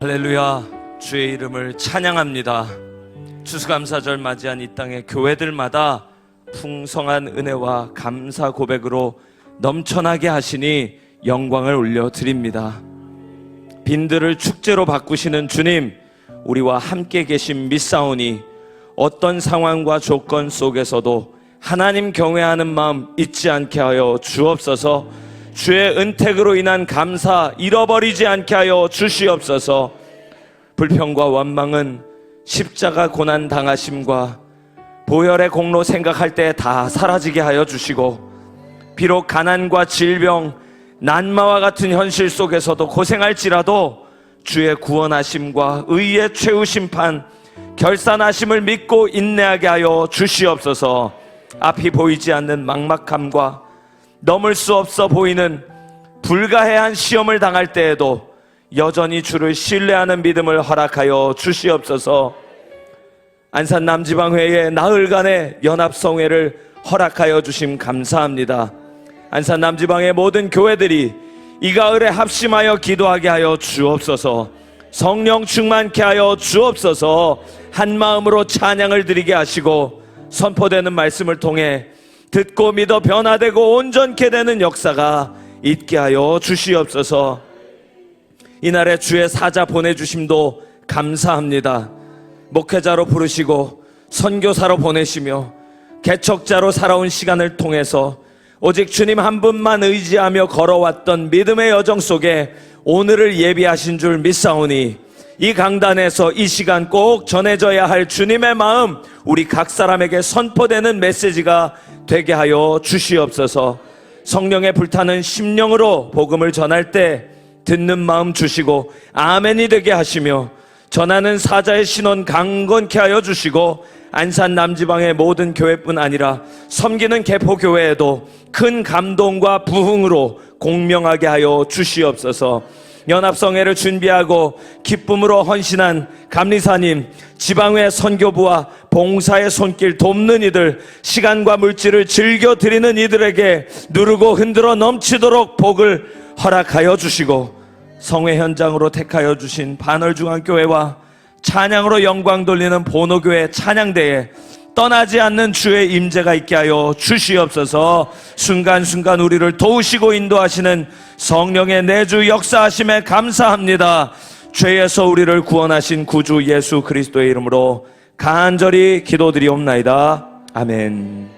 할렐루야 주의 이름을 찬양합니다. 추수감사절 맞이한 이 땅의 교회들마다 풍성한 은혜와 감사 고백으로 넘쳐나게 하시니 영광을 올려드립니다. 빈들을 축제로 바꾸시는 주님 우리와 함께 계신 믿사오니 어떤 상황과 조건 속에서도 하나님 경외하는 마음 잊지 않게 하여 주옵소서 주의 은택으로 인한 감사 잃어버리지 않게 하여 주시옵소서. 불평과 원망은 십자가 고난 당하심과 보혈의 공로 생각할 때 다 사라지게 하여 주시고 비록 가난과 질병 난마와 같은 현실 속에서도 고생할지라도 주의 구원하심과 의의 최후 심판 결산하심을 믿고 인내하게 하여 주시옵소서. 앞이 보이지 않는 막막함과 넘을 수 없어 보이는 불가해한 시험을 당할 때에도 여전히 주를 신뢰하는 믿음을 허락하여 주시옵소서 안산 남지방회의 나흘간의 연합성회를 허락하여 주심 감사합니다. 안산 남지방의 모든 교회들이 이 가을에 합심하여 기도하게 하여 주옵소서. 성령 충만케 하여 주옵소서. 한 마음으로 찬양을 드리게 하시고 선포되는 말씀을 통해 듣고 믿어 변화되고 온전케 되는 역사가 있게 하여 주시옵소서. 이날에 주의 사자 보내주심도 감사합니다. 목회자로 부르시고 선교사로 보내시며 개척자로 살아온 시간을 통해서 오직 주님 한 분만 의지하며 걸어왔던 믿음의 여정 속에 오늘을 예비하신 줄 믿사오니 이 강단에서 이 시간 꼭 전해져야 할 주님의 마음 우리 각 사람에게 선포되는 메시지가 되게 하여 주시옵소서 성령의 불타는 심령으로 복음을 전할 때 듣는 마음 주시고 아멘이 되게 하시며 전하는 사자의 신원 강건케 하여 주시고 안산 남지방의 모든 교회뿐 아니라 섬기는 개포교회에도 큰 감동과 부흥으로 공명하게 하여 주시옵소서. 연합성회를 준비하고 기쁨으로 헌신한 감리사님, 지방회 선교부와 봉사의 손길 돕는 이들, 시간과 물질을 즐겨 드리는 이들에게 누르고 흔들어 넘치도록 복을 허락하여 주시고 성회 현장으로 택하여 주신 반월중앙교회와 찬양으로 영광 돌리는 보노교회 찬양대에 떠나지 않는 주의 임재가 있게 하여 주시옵소서. 순간순간 우리를 도우시고 인도하시는 성령의 내주 역사하심에 감사합니다. 죄에서 우리를 구원하신 구주 예수 그리스도의 이름으로 간절히 기도드리옵나이다. 아멘